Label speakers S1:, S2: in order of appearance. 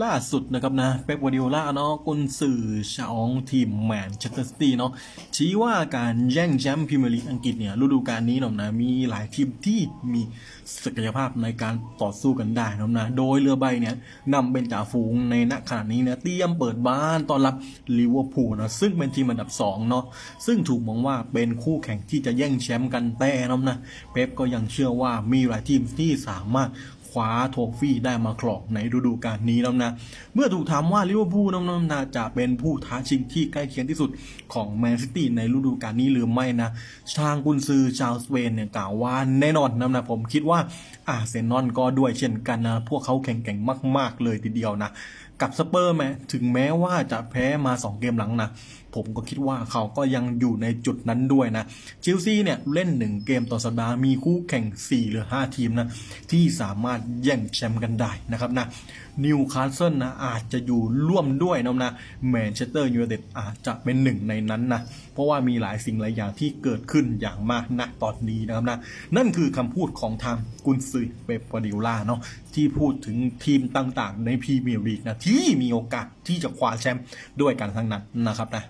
S1: ล่าสุดนะครับนะเป๊ปวาร์ดิโอลาเนาะกุนสื่อชาองทีมแมนเชสเตอร์ซิตี้เนาะชี้ว่าการแย่งแชมป์พรีเมียร์ลีกอังกฤษเนี่ยฤดูกาลนี้เนาะนะมีหลายทีมที่มีศักยภาพในการต่อสู้กันได้นะนะโดยเรือใบเนี่ยนำเป็นจ่าฝูงในณขณะนี้เนี่ยเตรียมเปิดบ้านต้อนรับลิเวอร์พูลนะซึ่งเป็นทีมอันดับสองเนาะซึ่งถูกมองว่าเป็นคู่แข่งที่จะแย่งแชมป์กันแต่นะนะเป๊ปก็ยังเชื่อว่ามีหลายทีมที่สามารถ คว้าโทฟี่ได้มาครองในฤดูกาลนี้แล้วนะ เมื่อถูกถามว่าลิเวอร์พูลน้องๆนะจะเป็นผู้ท้าชิงที่ใกล้เคียงที่สุดของแมนซิตี้ในฤดูกาลนี้หรือไม่นะ ทางกุนซือชาวสเปนเนี่ยกล่าวว่าแน่นอนนะนะผมคิดว่าอาร์เซนอลก็ด้วยเช่นกันนะ พวกเขาแข็งแกร่งมาก ๆ เลยทีเดียวนะกับสเปอร์แม้ถึงแม้ว่าจะแพ้มา 2 เกมหลังนะ ผมก็คิดว่าเขาก็ยังอยู่ในจุดนั้นด้วยนะชิลซีเนี่ยเล่น 1 เกมต่อสัปดาห์มีคู่แข่ง 4 หรือ 5 ทีมนะ ที่สามารถแย่งแชมป์กันได้นะครับนะนิวคาสเซิลนะอาจจะอยู่ร่วมด้วยนะนะแมนเชสเตอร์ยูไนเต็ดอาจจะเป็นหนึ่งในนั้นนะเพราะว่ามีหลายสิ่งหลายอย่างที่เกิดขึ้นอย่างมากณตอนนี้นะครับนะนั่นคือคำพูดของทางกุนซือเปปปาดิล่าเนาะที่พูดถึงทีมต่างๆ ในพรีเมียร์ลีกนะที่มีโอกาสที่จะคว้าแชมป์ด้วยกันทั้งนั้นนะครับนะ